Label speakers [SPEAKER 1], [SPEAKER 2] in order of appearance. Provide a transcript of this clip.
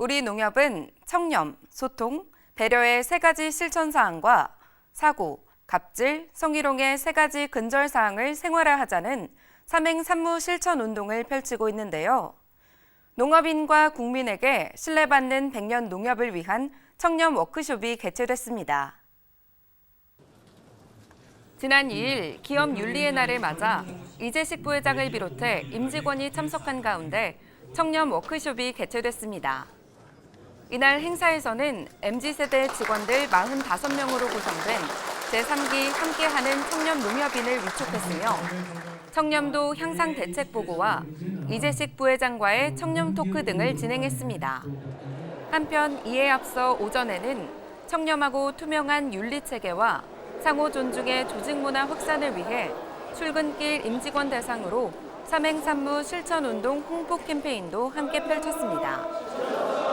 [SPEAKER 1] 우리 농협은 청렴, 소통, 배려의 세 가지 실천 사항과 사고, 갑질, 성희롱의 세 가지 근절 사항을 생활화하자는 삼행 삼무 실천 운동을 펼치고 있는데요. 농업인과 국민에게 신뢰받는 100년 농협을 위한 청렴 워크숍이 개최됐습니다. 지난 2일 기업 윤리의 날을 맞아 이재식 부회장을 비롯해 임직원이 참석한 가운데 청렴 워크숍이 개최됐습니다. 이날 행사에서는 MZ세대 직원들 45명으로 구성된 제3기 함께하는 청렴 농협인을 위촉했으며 청렴도 향상 대책 보고와 이재식 부회장과의 청렴 토크 등을 진행했습니다. 한편 이에 앞서 오전에는 청렴하고 투명한 윤리 체계와 상호 존중의 조직 문화 확산을 위해 출근길 임직원 대상으로 삼행삼무 실천 운동 홍보 캠페인도 함께 펼쳤습니다.